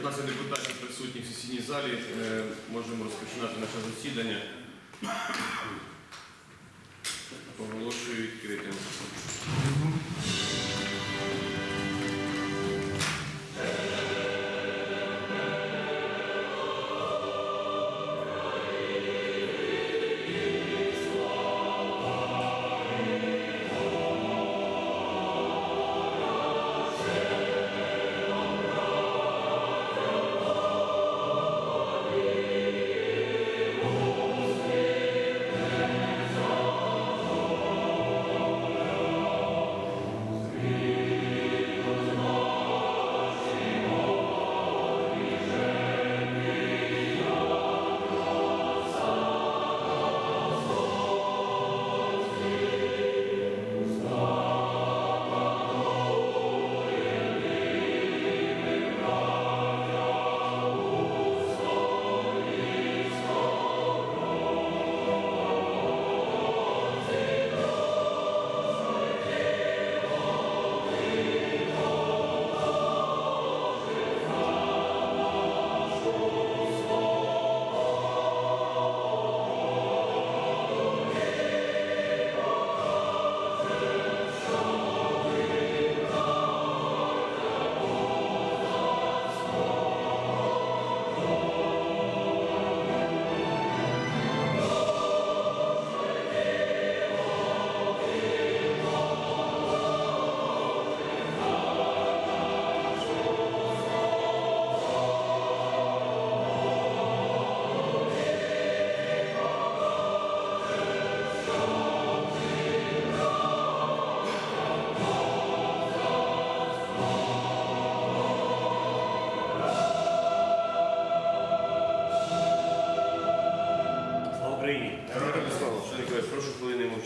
15 депутатів присутні в сесійній залі. Е, Можемо розпочинати наше засідання. Оголошую відкритим.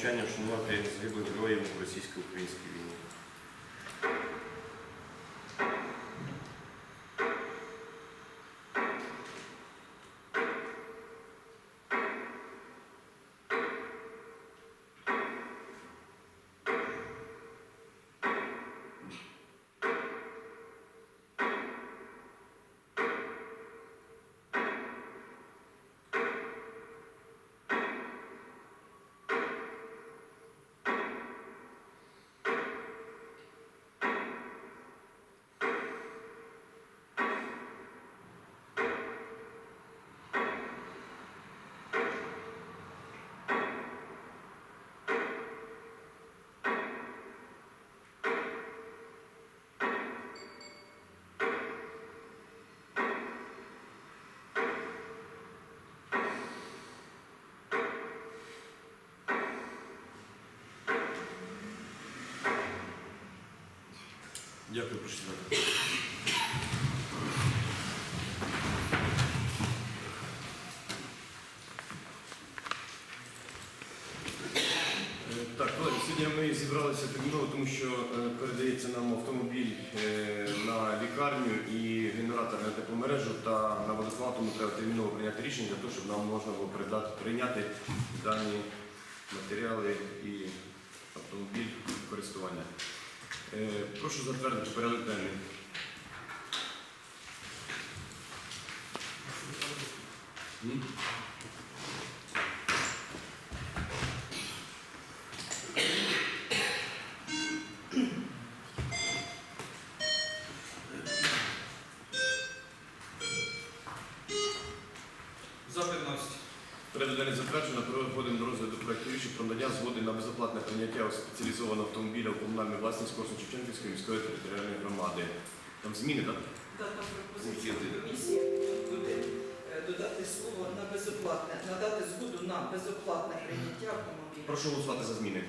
Мовчання вшанувати загиблих героїв у російсько-українській Дякую, прошу. Е, Так, колеги, сьогодні ми зібралися терміново, тому що е, передається нам автомобіль е, на лікарню і генератор на тепломережу та на водоплату ми треба терміново прийняти рішення для того, щоб нам можна було передати, прийняти дані матеріали і автомобіль користування. Е, Прошу затвердити порядок денний. М? За 15. Порядок денний затверджено. Переходимо до розгляду проекту рішень про надання згоди на безоплатне прийняття спеціалізованого автомобіля у комунальну власність Корсун-Шевченківської міської територіальної громади. Там зміни, так? Дана пропозиція комісії буде е, додати слово на безоплатне, надати згоду на безоплатне прийняття автомобіля. Прошу голосувати за зміни.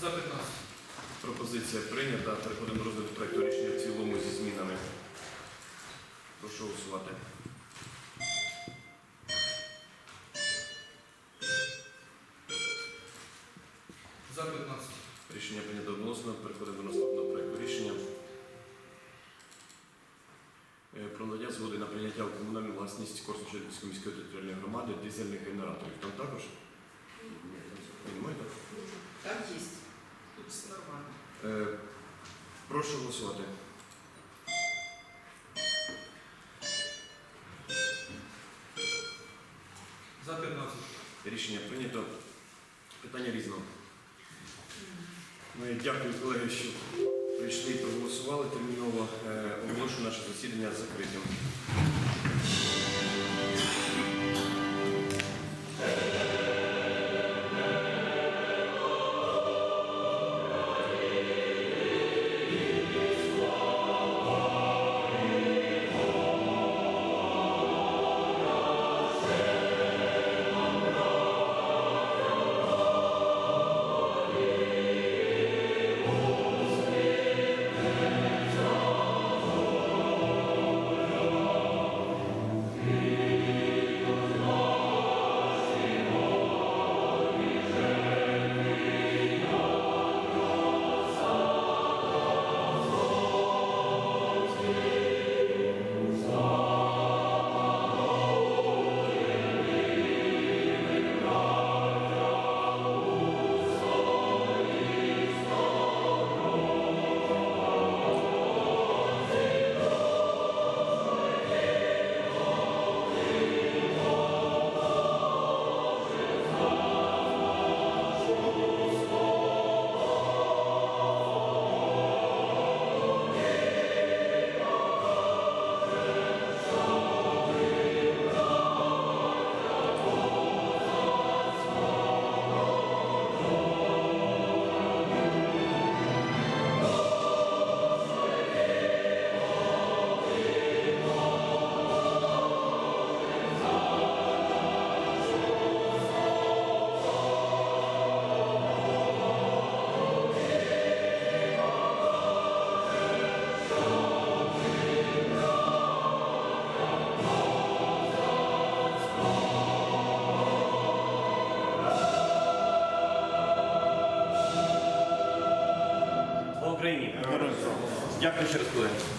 За 15. Пропозиція прийнята. Переходимо до розгляду проекту Прошу голосувати. За 15. Рішення прийнято односно. Переходимо до наступного проекту рішення. Е, Про надання згоди на прийняття у комунальну власність Корсунчанської міської територіальної громади дизельних генераторів. Там також? Приймаєте? Так, є. Тут все нормально. Е, Прошу голосувати. Рішення прийнято. Питання різного. Ну, дякуємо колеги, що прийшли і проголосували терміново. Е, Оголошую наше засідання закритим. Дякую ще раз, колеги.